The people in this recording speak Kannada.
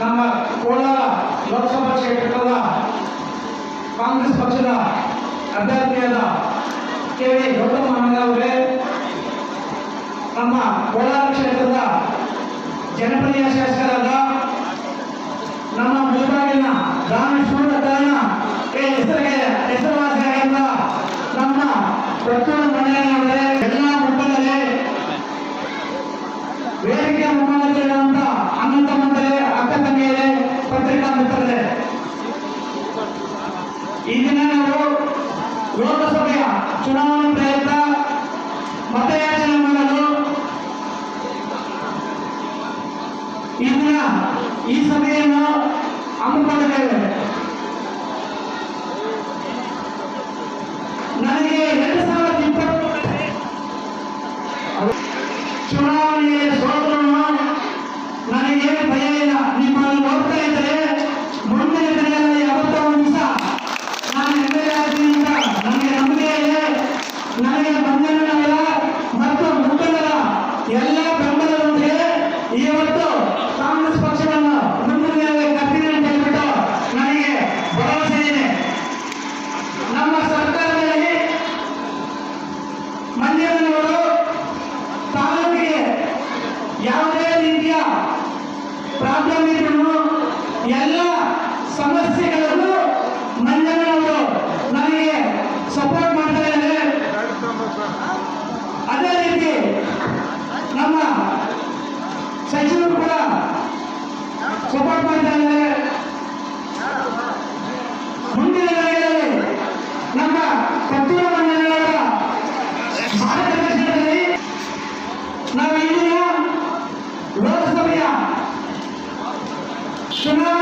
ನಮ್ಮ ಕೋಲಾರ ಲೋಕಸಭಾ ಕ್ಷೇತ್ರದ ಕಾಂಗ್ರೆಸ್ ಪಕ್ಷದ ಅಭ್ಯರ್ಥಿಯಾದ ಕೆ ವಿ ಗೌತಮ್ ಅವರೇ, ನಮ್ಮ ಕೋಲಾರ ಕ್ಷೇತ್ರದ ಜನಪ್ರಿಯ ಶಾಸಕರಾದ ನಮ್ಮ ಮುಳುಬಾಗಿಲಿನ ರಾಮೇಶ್ವರ ದಾನ ಹೆಸರಿಗೆ ಹೆಸರುವಾಸಿಯಾಗಿದ್ದ ನಮ್ಮ ಪ್ರಚುರ ಈ ದಿನ ನಾವು ಲೋಕಸಭೆಯ ಚುನಾವಣೆ ಪ್ರಯುಕ್ತ ಮತಯಾಚನೆ ಮಾಡಲು ಈ ದಿನ ಈ ಸಭೆಯನ್ನು ಹಮ್ಮಿಕೊಂಡಿದ್ದೇವೆ. ಎಲ್ಲ ಬೆಂಬಲದೊಂದಿಗೆ ಇವತ್ತು ಕಾಂಗ್ರೆಸ್ ಪಕ್ಷವನ್ನು ಮುಂದಿನ ಅಂತ ಹೇಳ್ಬಿಟ್ಟು ನನಗೆ ಭರವಸೆ ಇದೆ. ನಮ್ಮ ಸರ್ಕಾರದಲ್ಲಿ ಮಂಜಣ್ಣನವರು ತಾಲೂಕಿಗೆ ಯಾವುದೇ ರೀತಿಯ ಪ್ರಾಬ್ಲಮ್ ಇದ್ರೂ ಎಲ್ಲ ಸಮಸ್ಯೆಗಳನ್ನು সুন্দর